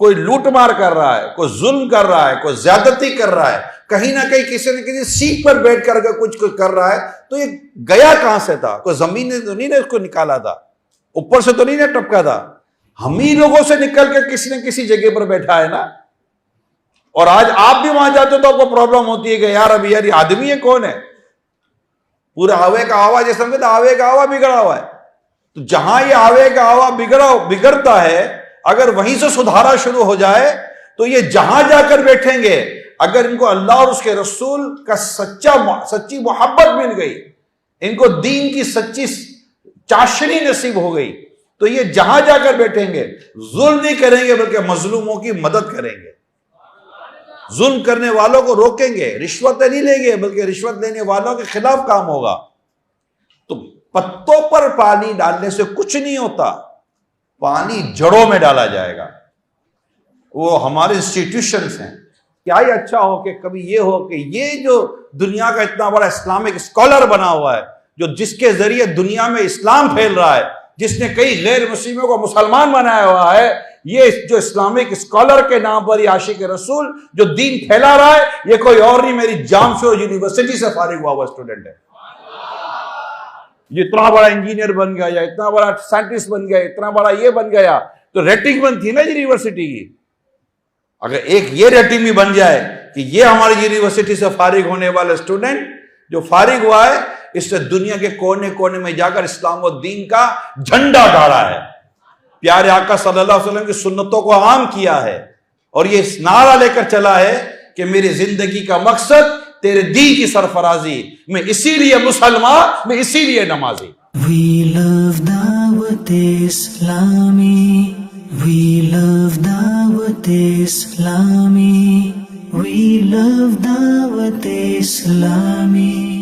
कोई लूटमार कर रहा है, कोई जुल्म कर रहा है, कोई ज्यादती कर रहा है, कहीं ना कहीं किसी न किसी सीट पर बैठ कर कुछ कुछ कर रहा है तो ये गया कहाँ से था? कोई ज़मीन ने तो नहीं ने उसको निकाला था, ऊपर से तो नहीं ने टपका था। हम ही लोगों से निकल कर किसी न किसी जगह पर बैठा है ना। और आज आप भी वहाँ जाते हो तो आपको प्रॉब्लम होती है कि यार अभी यार आदमी है कौन है? पूरा आवे का आवा जैसे आवे का आवा बिगड़ा हुआ है। तो जहाँ ये आवे का आवा बिगड़ा, बिगड़ता है अगर वहीं से सुधारा शुरू हो जाए तो ये जहाँ जाकर बैठेंगे, अगर इनको अल्लाह और उसके रसूल का सच्चा सच्ची मोहब्बत मिल गई, इनको दीन की सच्ची चाशनी नसीब हो गई तो ये जहाँ जाकर बैठेंगे, जुल्म नहीं करेंगे, बल्कि मजलूमों की मदद करेंगे। जुल्म करने वालों को रोकेंगे, रिश्वत नहीं लेंगे, बल्कि रिश्वत लेने वालों के खिलाफ काम होगा। तो पत्तों पर पानी डालने से कुछ नहीं होता। पानी जड़ों में डाला जाएगा। वो हमारे इंस्टीट्यूशंस हैं। क्या ही अच्छा हो कि कभी ये हो कि ये जो दुनिया का इतना बड़ा इस्लामिक स्कॉलर बना हुआ है, जो जिसके ज़रिए दुनिया में इस्लाम फैल रहा है, जिसने कई गैर मुस्लिमों को मुसलमान बनाया हुआ है, ये जो इस्लामिक स्कॉलर के नाम पर आशिक रसूल जो दीन फैला रहा है, ये कोई और नहीं, मेरी जामशो यूनिवर्सिटी से फारिग हुआ हुआ स्टूडेंट है। इतना बड़ा इंजीनियर बन गया, या इतना बड़ा साइंटिस्ट बन गया, इतना बड़ा ये बन गया तो रेटिंग बन थी ना यूनिवर्सिटी की। अगर एक ये रेटिंग भी बन जाए कि ये हमारी यूनिवर्सिटी से फारिग होने वाला स्टूडेंट जो फारिग हुआ है इससे दुनिया के कोने कोने में जाकर इस्लाम दीन का झंडा गाड़ा है। प्यारे आका सल्लल्लाहु अलैहि वसल्लम की सुन्नतों को आम किया है। और ये नारा लेकर चला है कि मेरी ज़िंदगी का मकसद तेरे दीन की सरफराजी मैं इसीलिए मुसलमान मैं इसीलिए नमाजी We love Dawat Islami. We love Dawat Islami. We love Dawat Islami.